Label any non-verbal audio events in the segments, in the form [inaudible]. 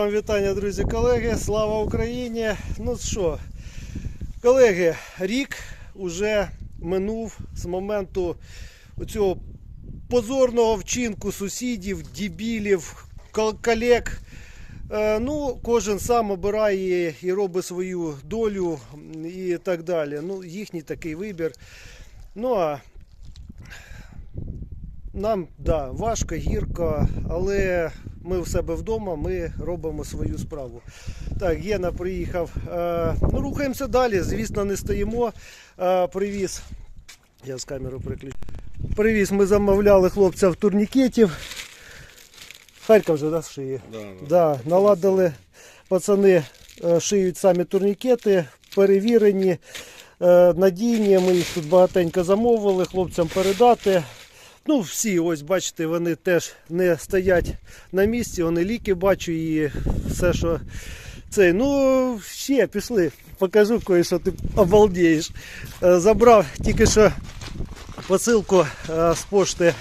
Вам вітання, друзі, колеги. Слава Україні! Ну що, колеги, рік уже минув з моменту цього позорного вчинку сусідів, дібілів, колег. Е, Ну, кожен сам обирає і робить свою долю і так далі. Ну, їхній такий вибір. Ну а нам да, важко, гірко, але ми в себе вдома, ми робимо свою справу. Так, Єна приїхав. Е, ну, рухаємося далі. Звісно, не стоїмо. Е, привіз. Я з камеру приключу. Привіз, ми замовляли хлопця в турнікетів. Харків вже да, шиє. Да, Да, наладили пацани е, шиють самі турнікети, перевірені, надійні. Ми їх тут багатенько замовили, хлопцям передати. Ну, всі, ось бачите, вони теж не стоять на місці, вони ліки бачу і все, що цей. Ну, ще пішли, покажу кое-що ти обалдієш. Е, Забрав тільки що посилку е, з пошти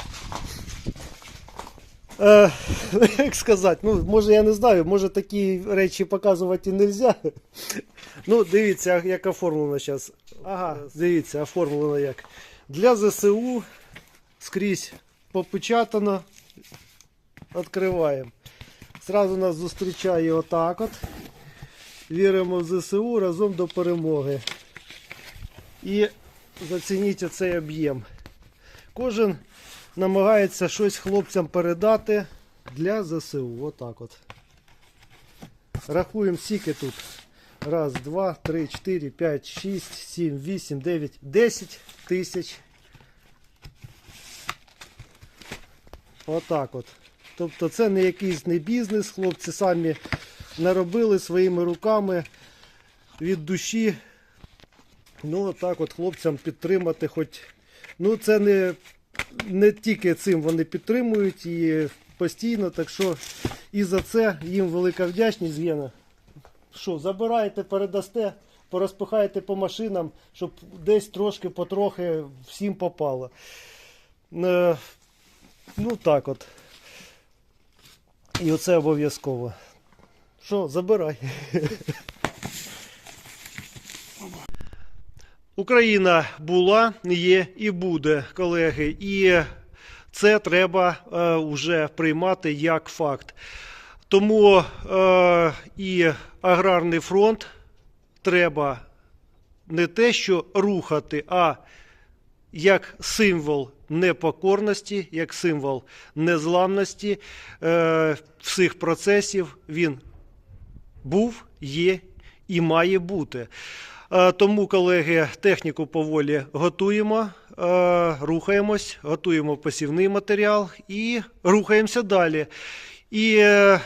Е, [laughs] як сказати, ну, може я не знаю, може такі речі показувати і не можна. Ну, дивіться, як оформлено зараз. Ага, дивіться, оформлено як. Для ЗСУ скрізь попечатано. Відкриваємо. Зразу нас зустрічає отак от. Віримо в ЗСУ разом до перемоги. І зацініть оцей об'єм. Кожен намагається щось хлопцям передати для ЗСУ. Отак от. Рахуємо скільки тут. Раз, два, три, чотири, п'ять, шість, сім, вісім, дев'ять, десять тисяч. Отак от. Тобто це не якийсь не бізнес, хлопці самі наробили своїми руками від душі. Ну, отак от хлопцям підтримати хоч. Ну, це не не тільки цим вони підтримують і постійно, так що і за це їм велика вдячність, Єна. Що, забираєте, передасте, порозпихаєте по машинам, щоб десь трошки потрохи всім попало. Е, ну так от. І оце обов'язково. Що, забирай. Україна була, є і буде, колеги. І це треба е, вже приймати як факт. Тому е, і аграрний фронт треба не те, що рухати, а як символ непокорності, як символ незламності е, всіх процесів він був, є і має бути. Е, Тому, колеги, техніку поволі готуємо, е, рухаємось, готуємо посівний матеріал і рухаємося далі. І е,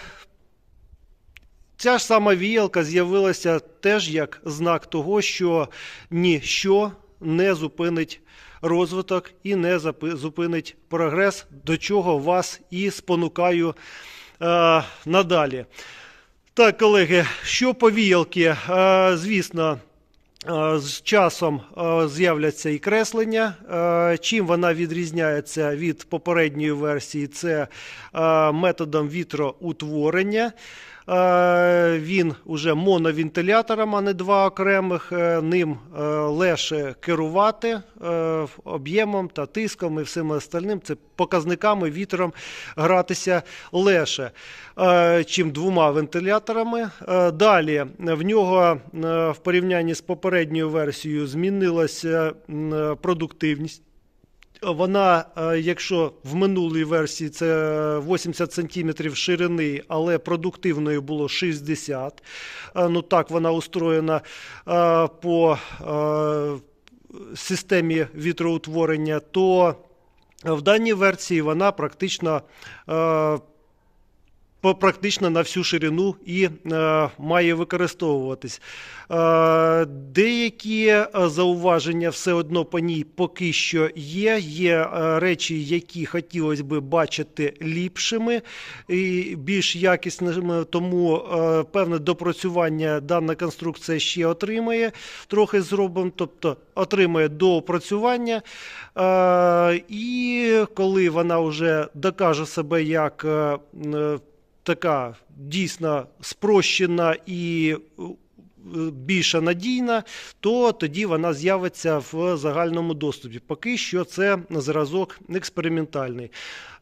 ця ж сама віялка з'явилася теж як знак того, що ніщо не зупинить розвиток і не зупинить прогрес, до чого вас і спонукаю е, надалі. Так, колеги, що по віялки? Е, звісно, е, з часом е, з'являться і креслення. Е, Чим вона відрізняється від попередньої версії? Це методом вітроутворення. Е, Він уже моновентилятором, а не два окремих. Е, Ним е, легше керувати об'ємом та тиском і всім остальним. Це показниками вітром гратися легше, чим двома вентиляторами. Далі в нього в порівнянні з попередньою версією змінилася продуктивність. Вона, е, якщо в минулій версії це 80 см ширини, але продуктивною було 60 е, Ну так вона устроєна е, по системі вітроутворення, то в даній версії вона практично практично на всю ширину і е, має використовуватись. Е, деякі е, зауваження все одно по ній поки що є. Є е, речі, які хотілося би бачити ліпшими і більш якісними, тому е, певне допрацювання дана конструкція ще отримає. Трохи зробимо, тобто отримає доопрацювання. Е, і коли вона вже докаже себе як е, така дійсно спрощена і е, більша надійна, то тоді вона з'явиться в загальному доступі. Поки що це зразок експериментальний.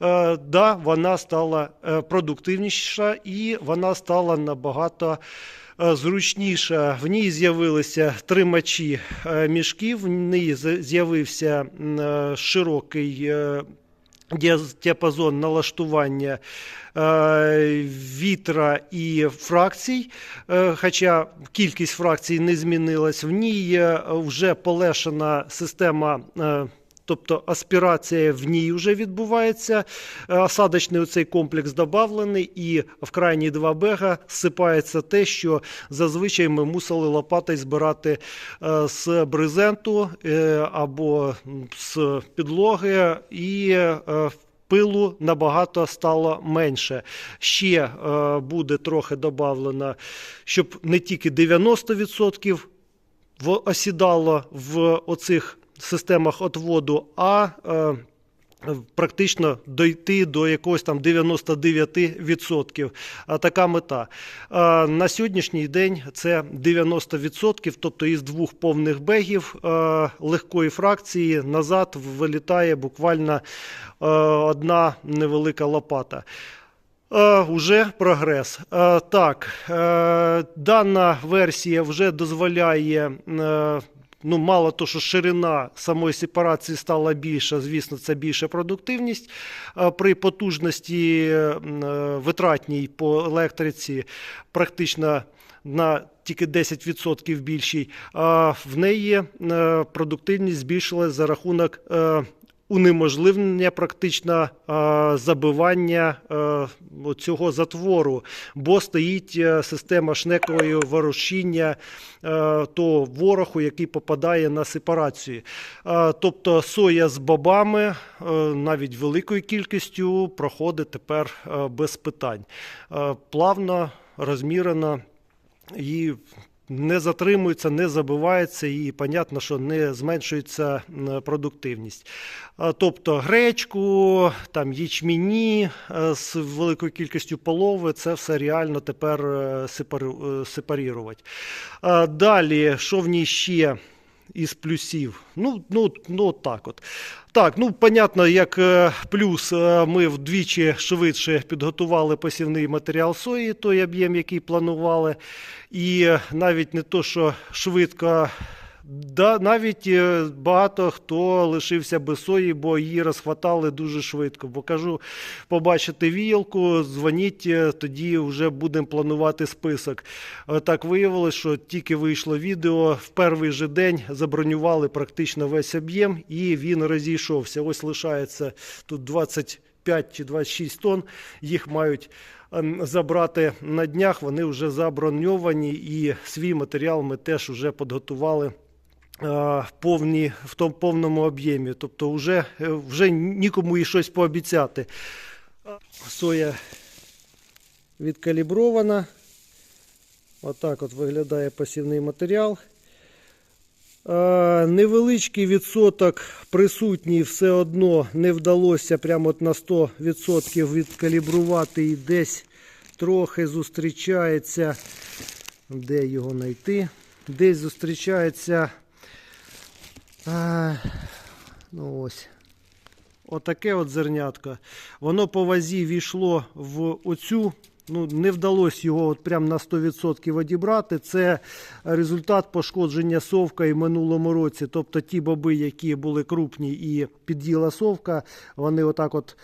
Е, да, вона стала е, продуктивніша і вона стала набагато зручніша. В ній з'явилися тримачі мішків, в ній з'явився широкий. Е, Діапазон налаштування е, вітра і фракцій, е, хоча кількість фракцій не змінилась. В ній е, вже полешена система. Тобто аспірація в ній вже відбувається. Е, Осадочний оцей комплекс додавлений, і в крайні два бега зсипається те, що зазвичай ми мусили лопатою збирати е, з брезенту е, або з підлоги, і пилу набагато стало менше. Ще е, буде трохи додавлено, щоб не тільки 90% осідало в оцих системах отводу, а е, практично дойти до якогось там 99%. А така мета. А на сьогоднішній день це 90%, тобто із двох повних бегів е, легкої фракції назад вилітає буквально е, одна невелика лопата. Е, Уже прогрес. Е, Так, е, дана версія вже дозволяє. Ну, мало то, що ширина самої сепарації стала більша, звісно, це більша продуктивність. Е, При потужності е, е, витратній по електриці практично на тільки 10% більшій. А в неї продуктивність збільшилась за рахунок унеможливлення практично е, забивання е, цього затвору, бо стоїть е, система шнекової ворушіння того вороху, який попадає на сепарацію. Тобто соя з бобами, е, навіть великою кількістю, проходить тепер без питань. Плавно, розмірено і не затримується, не забивається, і понятно, що не зменшується продуктивність. Тобто гречку, там ячміні е, з великою кількістю полови, це все реально тепер е, сепару- е, Далі, що в ній ще? Із плюсів. Ну, ну, ну так от. Так, ну понятно, як е, плюс е, ми вдвічі швидше підготували посівний матеріал сої, той об'єм, який планували. І е, навіть не то, що швидко. Да, навіть е, багато хто лишився без сої, бо її розхватали дуже швидко. Бо кажу, побачите віялку, дзвоніть, е, тоді вже будемо планувати список. Е, Так виявилось, що тільки вийшло відео, в перший же день забронювали практично весь об'єм і він розійшовся. Ось лишається тут 25 чи 26 тонн. Їх мають ем, забрати на днях. Вони вже заброньовані, і свій матеріал ми теж вже підготували. Е, Повні, в тому повному об'ємі. Тобто вже, е, вже нікому і щось пообіцяти. Соя відкалібрована. Отак от виглядає посівний матеріал. Е, Невеличкий відсоток присутній все одно не вдалося прямо от на 100% відкалібрувати і десь трохи зустрічається. Де його знайти? Десь зустрічається. Е, Ну ось. Отаке от зернятко. Воно по вазі війшло в оцю. Ну, не вдалося його от прям на 100% одібрати. Це результат пошкодження совка і минулому році. Тобто ті боби, які були крупні і під'їла совка, вони отак от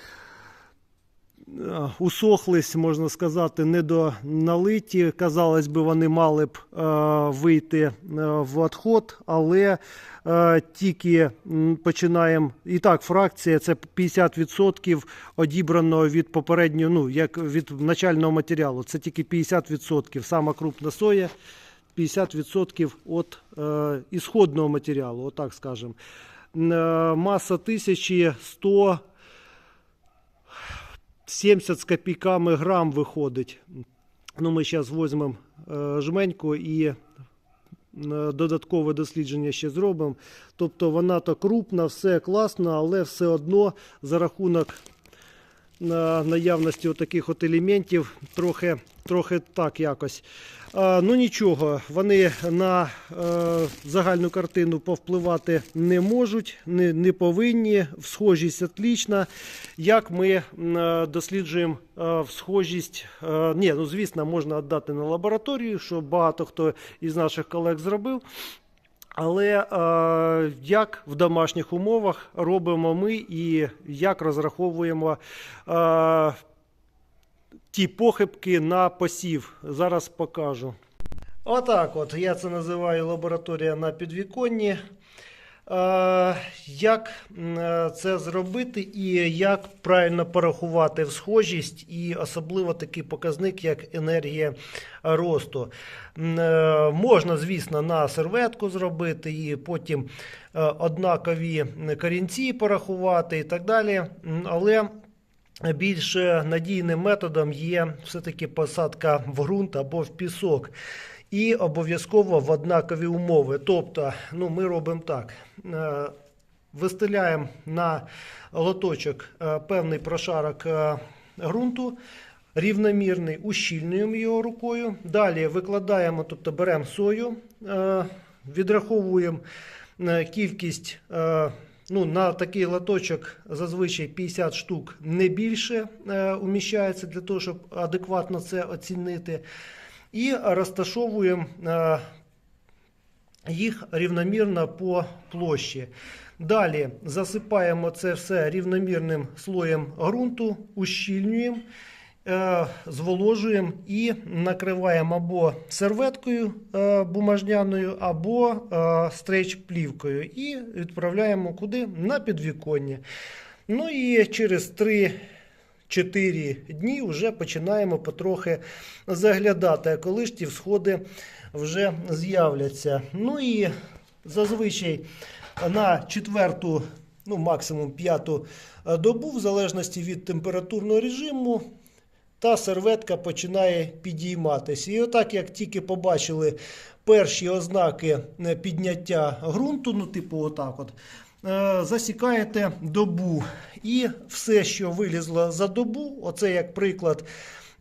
усохлись, можна сказати, недоналиті. Казалось би, вони мали б е, вийти е, в відход, але е, тільки починаємо. І так, фракція це 50% одібраного від попереднього, ну, як від начального матеріалу. Це тільки 50%. Сама крупна соя. 50% від е, ісходного матеріалу, отак скажемо. Е, маса 1100 70 з копійками грам виходить. Ну, ми зараз візьмемо е, жменьку і е, додаткове дослідження ще зробимо. Тобто вона то крупна, все класно, але все одно за рахунок на наявності таких от елементів трохи, трохи так якось. Ну нічого, вони на е, загальну картину повпливати не можуть, не, не повинні. Схожість отлічна. Як ми е, досліджуємо е, схожість, е, ні, ну звісно, можна віддати на лабораторію, що багато хто із наших колег зробив. Але е, як в домашніх умовах робимо ми і як розраховуємо е, ті похибки на посів, зараз покажу. Отак, от я це називаю лабораторія на підвіконні. Е, Як е, це зробити і як правильно порахувати схожість, і особливо такий показник, як енергія росту. Е, Можна, звісно, на серветку зробити і потім однакові корінці порахувати і так далі. Але більш надійним методом є все-таки посадка в ґрунт або в пісок. І обов'язково в однакові умови. Тобто, ну, ми робимо так. Е, Вистеляємо на лоточок е, певний прошарок е, ґрунту, рівномірний, ущільнюємо його рукою. Далі викладаємо, тобто беремо сою, відраховуємо кількість. Ну, на такий лоточок зазвичай 50 штук не більше уміщається для того, щоб адекватно це оцінити. І розташовуємо е, їх рівномірно по площі. Далі засипаємо це все рівномірним слоєм ґрунту, ущільнюємо, е, зволожуємо і накриваємо або серветкою е, бумажняною, або стрейч-плівкою. І відправляємо куди? На підвіконня. Ну і через 3 4 дні вже починаємо потрохи заглядати, а коли ж ті всходи вже з'являться. Ну і зазвичай на четверту, ну максимум п'яту добу, в залежності від температурного режиму, та серветка починає підійматися. І отак, як тільки побачили перші ознаки е, підняття ґрунту, ну, типу, отак от. Е, Засікаєте добу, і все, що вилізло за добу, оце як приклад,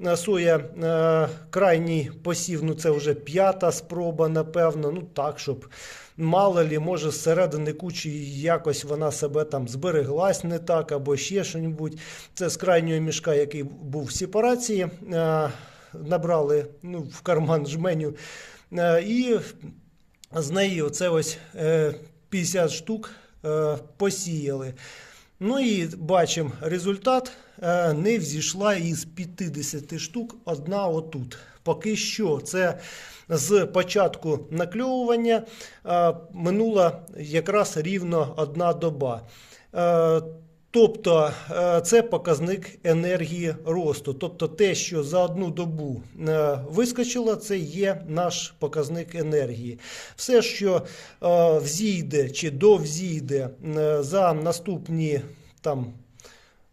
е, соя е, крайній посів, ну це вже п'ята спроба, напевно. Ну так, щоб мало лі, може, зсередини кучі якось вона себе там збереглась не так, або ще щось. Це з крайнього мішка, який був в сепарації. Набрали ну, в карман жменю. І з неї оце ось е, 50 штук посіяли. Ну і бачимо результат. е, Не взійшла із 50 штук одна отут. Поки що це з початку накльовування е, минула якраз рівно одна доба. Тобто е, це показник енергії росту. Тобто те, що за одну добу е, вискочило, це є наш показник енергії. Все, що е, взійде чи довзійде за наступні там.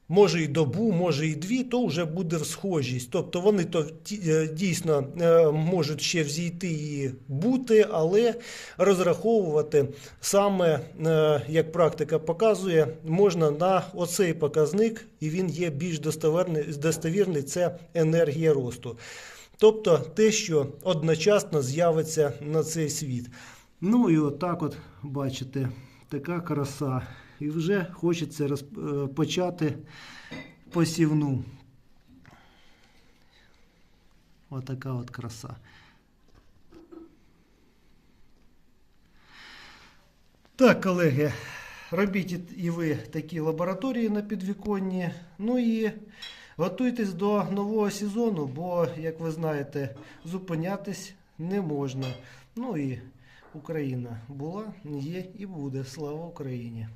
Може і добу, може і дві, то вже буде схожість. Тобто вони то е, дійсно е, можуть ще взійти і бути, але розраховувати саме, е, як практика показує, можна на оцей показник, і він є більш достовірний, достовірний це енергія росту. Тобто те, що одночасно з'явиться на цей світ. Ну і отак от бачите, така краса. І вже хочеться е, почати посівну. Отака от краса. Так, колеги, робіть і ви такі лабораторії на підвіконні. Ну і готуйтесь до нового сезону, бо, як ви знаєте, зупинятись не можна. Ну і Україна була, є і буде. Слава Україні!